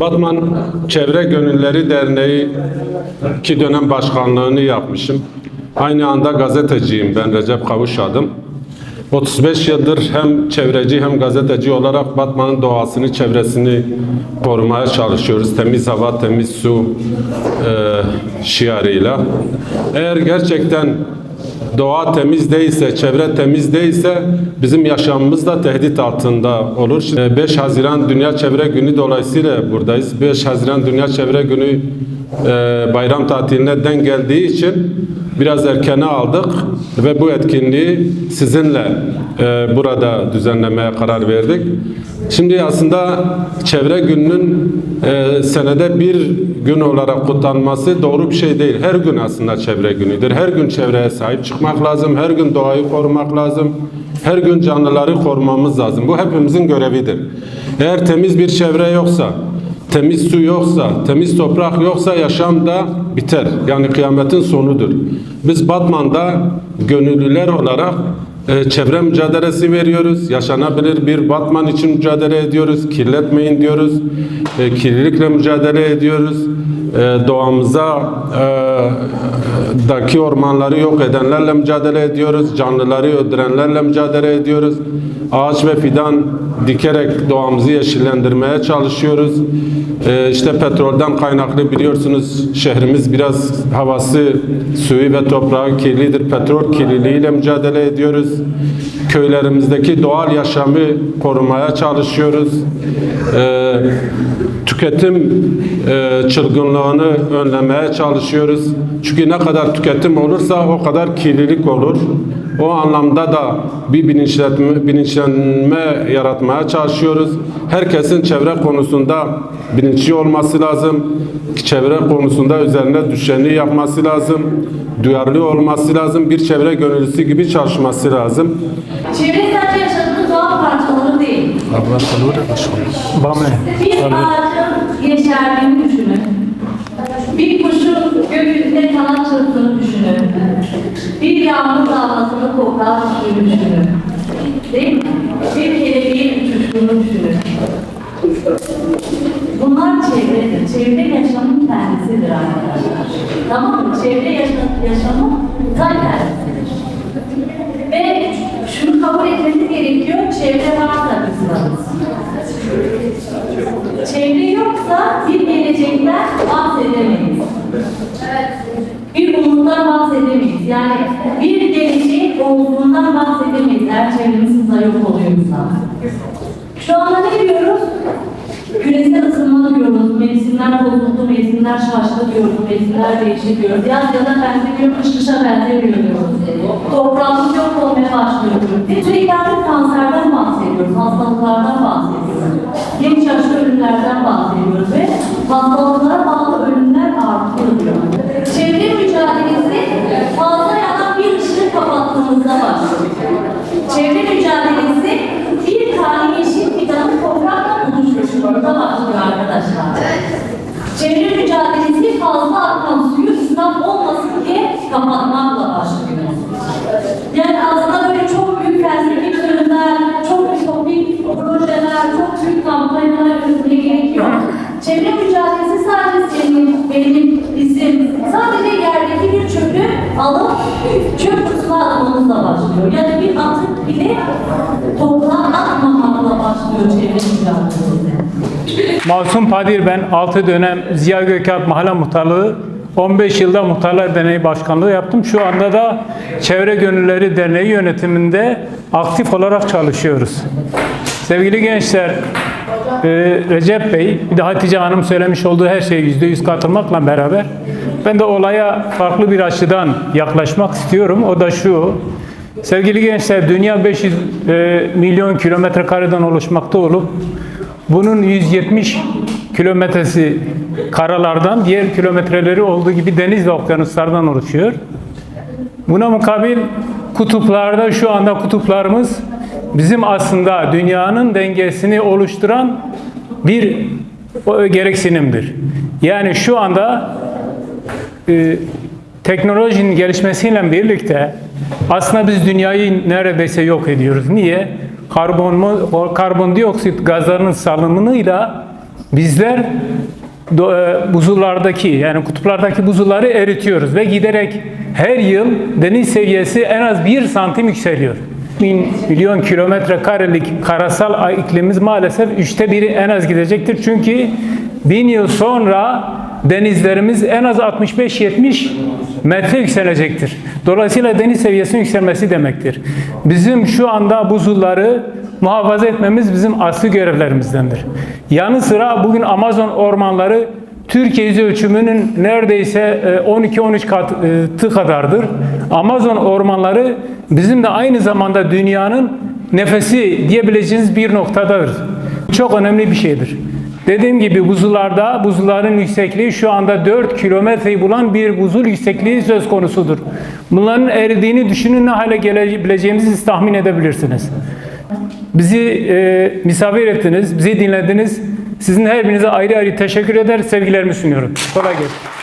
Batman Çevre Gönülleri Derneği iki dönem başkanlığını yapmışım. Aynı anda gazeteciyim ben Recep Kavuş adım. 35 yıldır hem çevreci hem gazeteci olarak Batman'ın doğasını, çevresini korumaya çalışıyoruz. Temiz hava, temiz su e, şiarıyla. Eğer gerçekten doğa temiz değilse, çevre temiz değilse bizim yaşamımız da tehdit altında olur. Şimdi 5 Haziran Dünya Çevre Günü dolayısıyla buradayız. 5 Haziran Dünya Çevre Günü e, bayram tatiline denk geldiği için biraz erkene aldık ve bu etkinliği sizinle e, burada düzenlemeye karar verdik. Şimdi aslında çevre gününün e, senede bir gün olarak kutlanması doğru bir şey değil. Her gün aslında çevre günüdür. Her gün çevreye sahip çıkmak lazım. Her gün doğayı korumak lazım. Her gün canlıları korumamız lazım. Bu hepimizin görevidir. Eğer temiz bir çevre yoksa, temiz su yoksa, temiz toprak yoksa yaşam da biter. Yani kıyametin sonudur. Biz Batman'da gönüllüler olarak e, çevre mücadelesi veriyoruz. Yaşanabilir bir Batman için mücadele ediyoruz. Kirletmeyin diyoruz. E, kirlilikle mücadele ediyoruz. E, doğamıza e, daki ormanları yok edenlerle mücadele ediyoruz. Canlıları öldürenlerle mücadele ediyoruz. Ağaç ve fidan dikerek doğamızı yeşillendirmeye çalışıyoruz. E, işte petrolden kaynaklı biliyorsunuz şehrimiz biraz havası, suyu ve toprağı kirlidir. Petrol kirliliğiyle mücadele ediyoruz. Köylerimizdeki doğal yaşamı korumaya çalışıyoruz. Tüketim e, çılgınlığını önlemeye çalışıyoruz. Çünkü ne kadar tüketim olursa o kadar kirlilik olur. O anlamda da bir bilinçlenme, bilinçlenme yaratmaya çalışıyoruz. Herkesin çevre konusunda bilinçli olması lazım. Çevre konusunda üzerine düşeni yapması lazım. Duyarlı olması lazım. Bir çevre gönüllüsü gibi çalışması lazım. Çevre sadece yaşadığımız doğa parçaları değil. Bame. Bir ağacın yeşerdiğini düşünün. Gökyüzünde kanat çırptığını düşünün. Bir yağmur damlasını toprağa düştüğünü düşünün. Değil mi? Bir kelebeğin uçuştuğunu düşünün. Bunlar çevredir. Çevre yaşamın kendisidir arkadaşlar. Tamam mı? Çevre yaşam, yaşamın ta kendisidir. Ve şunu kabul etmemiz gerekiyor, çevre varsa biz varız. Çevre yoksa bir gelecekten bahsedemeyiz. Bir umuttan bahsedemeyiz. Yani bir gelecek olduğundan bahsedemeyiz eğer çevremiz yok oluyorsa. Şu anda ne diyoruz? Küresel ısınma diyoruz, mevsimler bozuldu, mevsimler şaştı diyoruz, mevsimler değişti diyoruz. Yaz yaza benzemiyor, kış kışa benzemiyor diyoruz. Toprağımız yok olmaya başlıyor diyoruz. Sürekli artık kanserden bahsediyoruz, hastalıklardan bahsediyoruz. Genç yaşta ölümlerden bahsediyoruz ve hastalıklara bağlı ölümler artıyor diyor. Çevre mücadelesi fazla yanan bir ışığı kapattığımızda başlıyor. Çevre mücadelesi bir tane yeşil fidanın toprakla buluşmuşluğunda başlıyor arkadaşlar. Çevre mücadelesi fazla akan suyu israf olmasın diye kapatmakla başlıyor. Yani aslında böyle çok büyük felsefik sözler, çok ütopik projeler, çok büyük kampanyalar yürütmeye gerek yok. Çevre mücadelesi sadece senin, benim, bizim, sadece yerdeki bir çöpü alıp çöp kutusuna atmamızla başlıyor. Yani bir atık bile toprağa atmamakla başlıyor çevre mücadelesi. Masum Padir ben 6 dönem Ziya Gökalp Mahalle Muhtarlığı 15 yılda Muhtarlar Derneği Başkanlığı yaptım. Şu anda da Çevre Gönülleri Derneği yönetiminde aktif olarak çalışıyoruz. Sevgili gençler, e, Recep Bey, bir de Hatice Hanım söylemiş olduğu her şeye %100 katılmakla beraber ben de olaya farklı bir açıdan yaklaşmak istiyorum. O da şu, sevgili gençler dünya 500 e, milyon kilometre kareden oluşmakta olup bunun 170 kilometresi karalardan, diğer kilometreleri olduğu gibi deniz ve okyanuslardan oluşuyor. Buna mukabil kutuplarda şu anda kutuplarımız bizim aslında dünyanın dengesini oluşturan bir gereksinimdir. Yani şu anda e, teknolojinin gelişmesiyle birlikte aslında biz dünyayı neredeyse yok ediyoruz. Niye? Karbon, karbondioksit gazlarının salınımıyla bizler e, buzullardaki yani kutuplardaki buzulları eritiyoruz ve giderek her yıl deniz seviyesi en az bir santim yükseliyor. Bin milyon kilometre karelik karasal iklimimiz maalesef üçte biri en az gidecektir. Çünkü bin yıl sonra denizlerimiz en az 65-70 metre yükselecektir. Dolayısıyla deniz seviyesinin yükselmesi demektir. Bizim şu anda buzulları muhafaza etmemiz bizim asli görevlerimizdendir. Yanı sıra bugün Amazon ormanları Türkiye yüz ölçümünün neredeyse e, 12-13 katı kadardır. Amazon ormanları bizim de aynı zamanda dünyanın nefesi diyebileceğiniz bir noktadadır. Çok önemli bir şeydir. Dediğim gibi buzullarda buzulların yüksekliği şu anda 4 kilometreyi bulan bir buzul yüksekliği söz konusudur. Bunların eridiğini düşünün ne hale gelebileceğimizi tahmin edebilirsiniz. Bizi e, misafir ettiniz, bizi dinlediniz. Sizin her birinize ayrı ayrı teşekkür eder, sevgilerimi sunuyorum. Kolay gelsin.